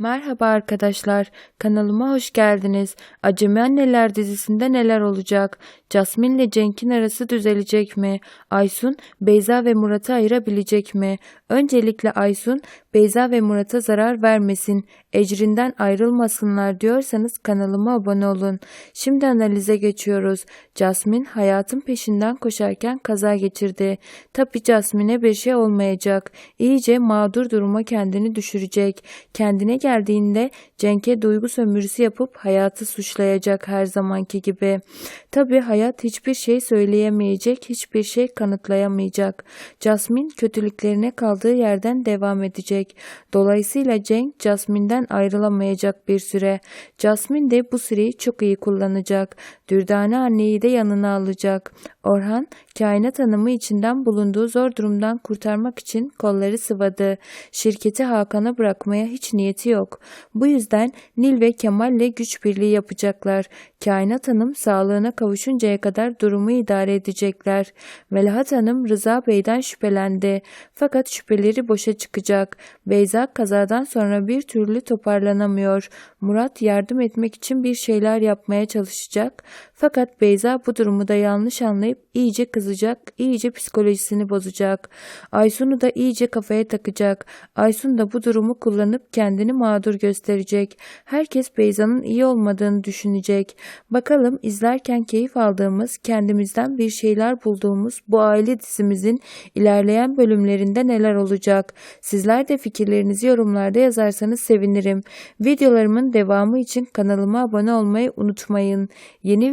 Merhaba arkadaşlar, kanalıma hoş geldiniz. Acemi Anneler dizisinde neler olacak? Jasmine ile Cenk'in arası düzelecek mi? Aysun, Beyza ve Murat'ı ayırabilecek mi? Öncelikle Aysun, Beyza ve Murat'a zarar vermesin, ecrinden ayrılmasınlar diyorsanız kanalıma abone olun. Şimdi analize geçiyoruz. Jasmine hayatın peşinden koşarken kaza geçirdi. Tabi Jasmine'e bir şey olmayacak. İyice mağdur duruma kendini düşürecek. Kendine geldiğinde Cenk'e duygu sömürüsü yapıp hayatı suçlayacak her zamanki gibi. Tabi hayat hiçbir şey söyleyemeyecek, hiçbir şey kanıtlayamayacak. Jasmine kötülüklerine kaldığı yerden devam edecek. Dolayısıyla Cenk Jasmine'den ayrılamayacak bir süre. Jasmine de bu süreyi çok iyi kullanacak. Dürdane anneyi de yanına alacak. Orhan, kainat hanımı içinden bulunduğu zor durumdan kurtarmak için kolları sıvadı. Şirketi Hakan'a bırakmaya hiç niyeti yok. Bu yüzden Nil ve Kemal'le güç birliği yapacaklar. Kainat Hanım sağlığına kavuşuncaya kadar durumu idare edecekler. Melahat Hanım Rıza Bey'den şüphelendi. Fakat şüpheleri boşa çıkacak. Beyza kazadan sonra bir türlü toparlanamıyor. Murat yardım etmek için bir şeyler yapmaya çalışacak. Fakat Beyza bu durumu da yanlış anlayıp iyice kızacak, iyice psikolojisini bozacak. Aysun'u da iyice kafaya takacak. Aysun da bu durumu kullanıp kendini mağdur gösterecek. Herkes Beyza'nın iyi olmadığını düşünecek. Bakalım izlerken keyif aldığımız, kendimizden bir şeyler bulduğumuz bu aile dizimizin ilerleyen bölümlerinde neler olacak? Sizler de fikirlerinizi yorumlarda yazarsanız sevinirim. Videolarımın devamı için kanalıma abone olmayı unutmayın. Yeni